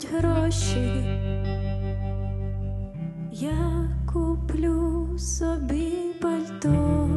будуть гроші, я куплю собі пальто.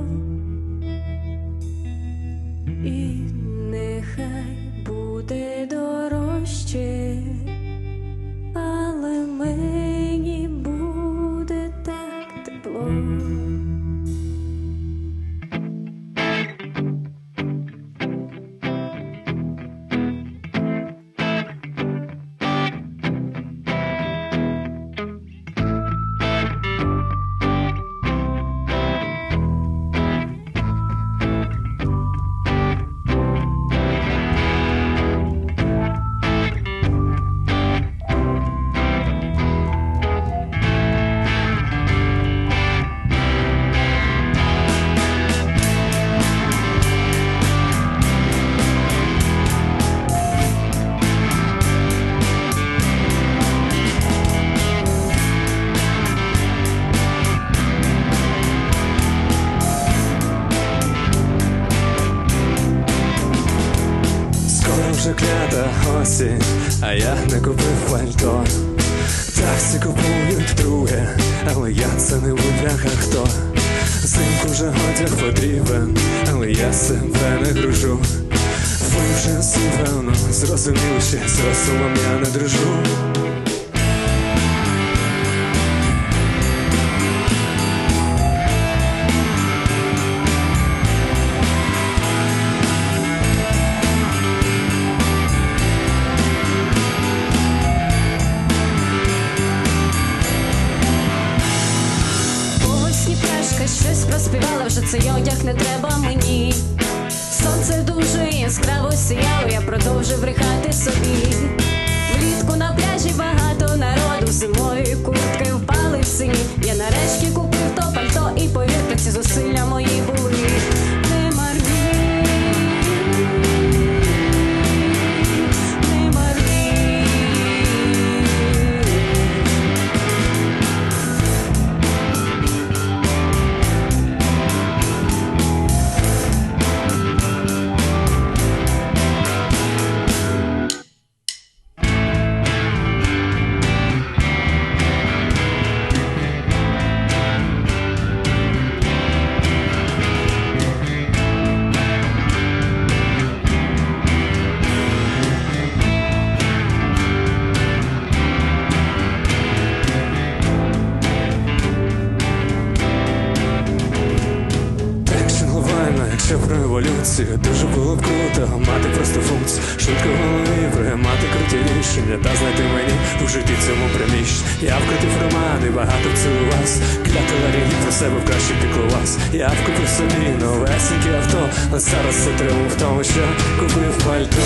Вже клята осінь, а я не купив пальто. Таксі купують друге, але я це не будь-яка хто. Зимку вже одяг потрібен, але я себе не гружу. Ви вже супевно, зрозумів, зрозуміли, що з розумом я не дружу. Пташка щось проспівала, вже цей одяг не треба мені. Сонце дуже яскраво сіяло, я продовжив брехати собі. Влітку на пляжі багато народу, зимою куртки якщо про еволюцію Дуже було б круто мати просто функцію. Швидко в голові приймати круті рішення Та знайти мені у житті цьому приміщенні Я вкрутив романи, багато цілу вас. Ларі про себе краще піклувався Я вкупив собі новесеньке авто а зараз це в тому, що купив пальто